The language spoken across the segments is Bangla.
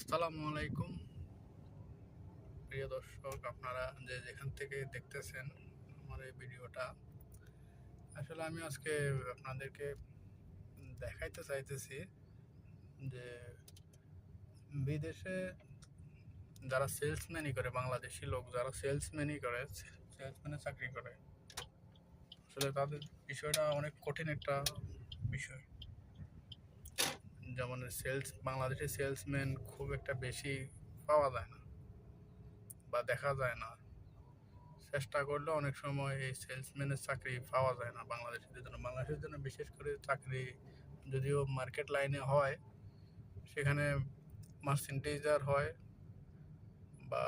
আসসালামু আলাইকুম। প্রিয় দর্শক, আপনারা যে যেখান থেকে দেখতেছেন আমার এই ভিডিওটা, আসলে আমি আজকে আপনাদেরকে দেখাইতে চাইতেছি যে বিদেশে যারা সেলসম্যানই করে, বাংলাদেশি লোক যারা সেলসম্যানই করে সেলসম্যানের চাকরি করে, আসলে তাদের বিষয়টা অনেক কঠিন একটা বিষয়। যেমন সেলস বাংলাদেশে সেলসম্যান খুব একটা বেশি পাওয়া যায় না বা দেখা যায় না। চেষ্টা করলে অনেক সময় এই সেলসম্যানের চাকরি পাওয়া যায় না বাংলাদেশের জন্য। বাংলাদেশের জন্য বিশেষ করে চাকরি যদিও মার্কেট লাইনে হয়, সেখানে মার্সেন্টেজার হয় বা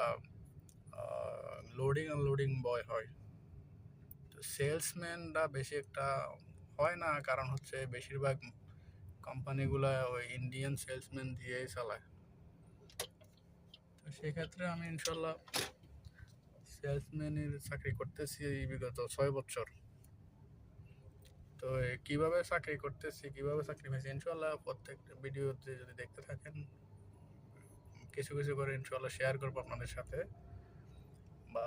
লোডিং আনলোডিং বয় হয়। তো সেলসম্যানরা বেশি একটা হয় না, কারণ হচ্ছে বেশিরভাগ কোম্পানিগুলো ওই ইন্ডিয়ান সেলসম্যান দিয়েই চালায়। তো সেক্ষেত্রে আমি ইনশাল্লাহ সেলসম্যানের চাকরি করতেছি এই বিগত ছয় বছর। তো কীভাবে চাকরি করতেছি, কীভাবে চাকরি পেয়েছি, ইনশাল্লাহ প্রত্যেকটা ভিডিওতে যদি দেখতে থাকেন, কিছু কিছু করে ইনশাল্লাহ শেয়ার করব আপনাদের সাথে। বা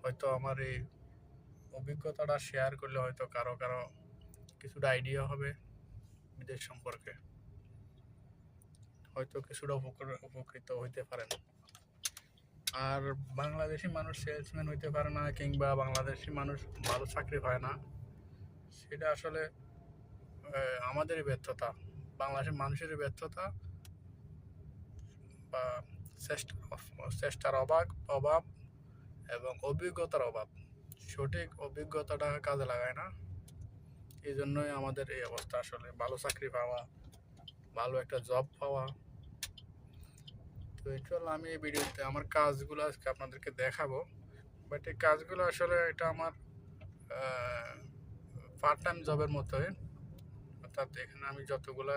হয়তো আমার এই অভিজ্ঞতাটা শেয়ার করলে হয়তো কারও কারও কিছুটা আইডিয়া হবে। বিদেশ সম্পর্কে। হয়তো কিছুটা উপকৃত হইতে পারেন। আর বাংলাদেশি মানুষ সেলসম্যান হইতে পারে না কিংবা বাংলাদেশি মানুষ ভালো চাকরি পায় না, সেটা আসলে আমাদেরই ব্যর্থতা। বাংলাদেশের মানুষের ব্যর্থতা বা চেষ্টার অভাব অভাব এবং অভিজ্ঞতার অভাব। সঠিক অভিজ্ঞতাটা কাজে লাগায় না। এই জন্যই আমাদের এই অবস্থা আসলে। ভালো চাকরি পাওয়া, ভালো একটা জব পাওয়া। তো চল আমি এই ভিডিওতে আমার কাজগুলো আজকে আপনাদেরকে দেখাবো। বাট এই কাজগুলো আসলে এটা আমার পার্ট টাইম জবের মতোই। অর্থাৎ এখানে আমি যতগুলো,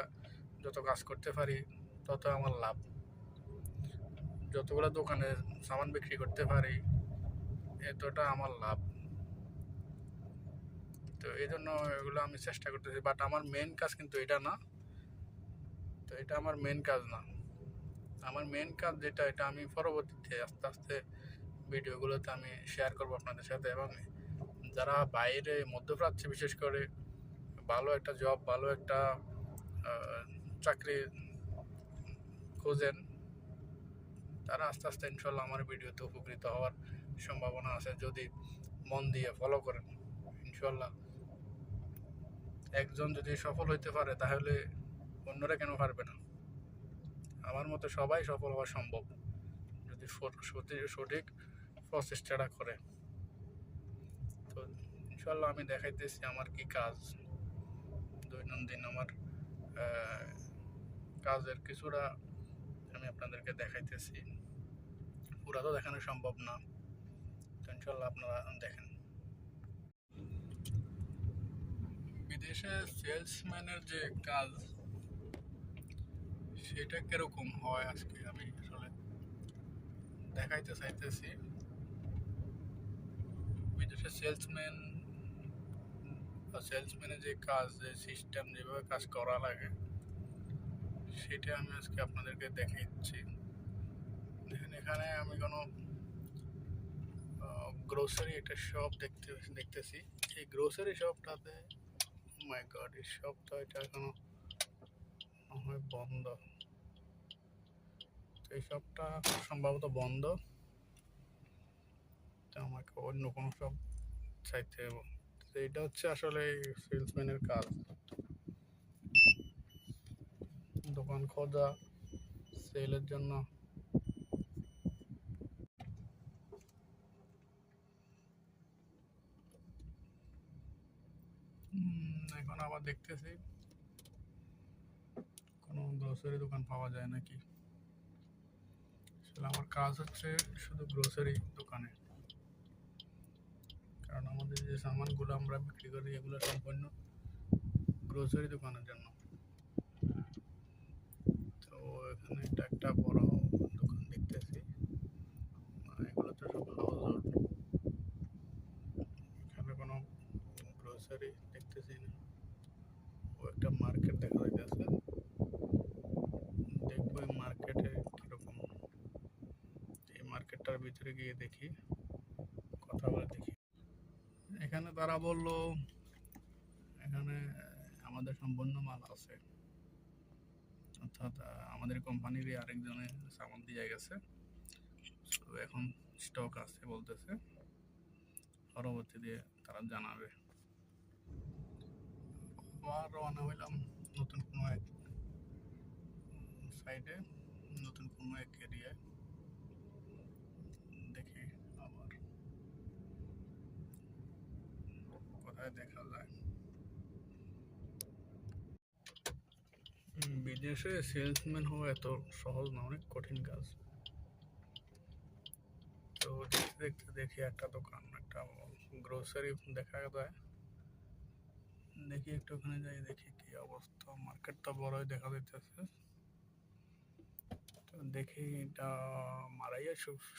যত কাজ করতে পারি, তত আমার লাভ। যতগুলো দোকানে সামান বিক্রি করতে পারি, এতটা আমার লাভ। তো এই জন্য এগুলো আমি চেষ্টা করতেছি বাট আমার মেন কাজ কিন্তু এটা না। তো এটা আমার মেন কাজ না। আমার মেন কাজ যেটা, এটা আমি পরবর্তীতে আস্তে আস্তে ভিডিওগুলোতে আমি শেয়ার করব আপনাদের সাথে। এবং যারা বাইরে মধ্যপ্রাচ্যে বিশেষ করে ভালো একটা জব ভালো একটা চাকরি খোঁজেন, তারা আস্তে আস্তে ইনশাল্লাহ আমার ভিডিওতে উপকৃত হওয়ার সম্ভাবনা আছে, যদি মন দিয়ে ফলো করেন ইনশাল্লাহ একজন যদি সফল হইতে পারে, তাহলে অন্যরা কেন পারবে না? আমার মতে সবাই সফল হওয়া সম্ভব, যদি সঠ- সঠিক প্রচেষ্টাটা করে। তো ইনশাল্লাহ আমি দেখাইতেছি আমার কি কাজ। দৈনন্দিন আমার কাজের কিছুটা আমি আপনাদেরকে দেখাইতেছি। পুরা তো দেখানো সম্ভব না। তো ইনশাল্লাহ আপনারা দেখেন। বিদেশে সেলসম্যানের যে কাজ, সেটা কীরকম হয় আজকে? আমি আসলে দেখাইতে চাইতেছি। বিদেশে সেলসম্যান সেলসম্যানের যে কাজ, যে সিস্টেম যেভাবে কাজ করা লাগে, সেটা আমি আজকে আপনাদেরকে দেখাচ্ছি দেখেন, এখানে আমি কোনো গ্রোসারি একটা শপ দেখতে, দেখতেছি। এই গ্রোসারি শপটাতে মাই গড এই এটা এখনও হয় বন্ধ। তো এই শপটা সম্ভবত বন্ধ। তো আমাকে অন্য কোনো শপ চাইতে হবে এটা হচ্ছে আসলে সেলসম্যানের কাজ। দোকান খোঁজা সেলের জন্য এখন আবার দেখতেছি। কোনো গ্রোসারি দোকান পাওয়া যায় নাকি? আসলে আমার কাজ হচ্ছে শুধু গ্রোসারি দোকানে। কারণ আমাদের যে সামানগুলো আমরা বিক্রি করি, এগুলো সম্পূর্ণ গ্রোসারি দোকানের জন্য। তো এখানে একটা বড় দোকান দেখতেছি। এগুলো তো সব হাউস এখানে কোনো গ্রোসারি দেখতেছি না। ও একটা মার্কেট দেখা যাইতেছে। দেখব এই মার্কেটে ভিতরে গিয়ে দেখি, কথা বলে দেখি। এখানে তারা বলল, এখানে আমাদের সম্পূর্ণ মাল আছে। অর্থাৎ আমাদের কোম্পানিরই আরেকজনে সামান দিয়ে গেছে। তো এখন স্টক আছে বলতেছে। পরবর্তীতে তারা জানাবে। আবার রওনা হইলাম নতুন কোনো এক সাইডে নতুন কোনো এক এরিয়ায় দেখি আবার। কোথায় দেখা যায়? বিদেশে সেলসম্যান হওয়া এত সহজ না, অনেক কঠিন কাজ। তো দেখতে দেখি একটা দোকান, একটা গ্রোসারি দেখা যায়। দেখি একটু ওখানে যাই, দেখি কি অবস্থা। মার্কেট তো বড়ই দেখা যাইতেছে। তো দেখি এটা মারাইয়া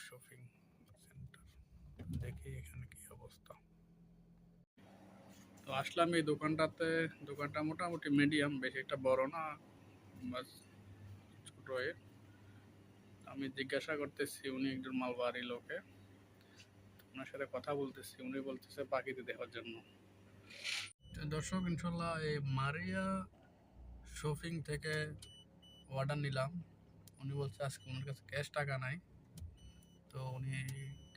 শপিং সেন্টার দেখি এখানে কি অবস্থা। তো আসলাম এই দোকানটাতে। দোকানটা মোটামুটি মিডিয়াম বেশি একটা বড় না, বাস ছোট আমি জিজ্ঞাসা করতেছি, উনি একজন মালবাড়ি লোকে। ওনার সাথে কথা বলতেছি, উনি বলতেছে পাখিতে দেখার জন্য। দর্শক ইনশাল্লাহ এই মারিয়া শপিং থেকে অর্ডার নিলাম। উনি বলছে, আজকে ওনার কাছে ক্যাশ টাকা নাই। তো উনি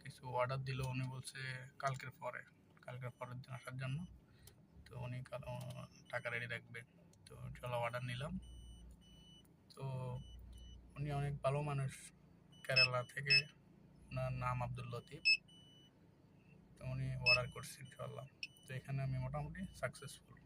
কিছু অর্ডার দিল, উনি বলছে, কালকের পরে। কালকের পরের দিন আসার জন্য। তো উনি কাল টাকা রেডি রাখবে। তো চলো অর্ডার নিলাম। তো উনি অনেক ভালো মানুষ, কেরালা থেকে। ওনার নাম আব্দুল লতিফ। তো উনি অর্ডার করছি ইনশাল্লাহ তো এখানে আমি মোটামুটি সাকসেসফুল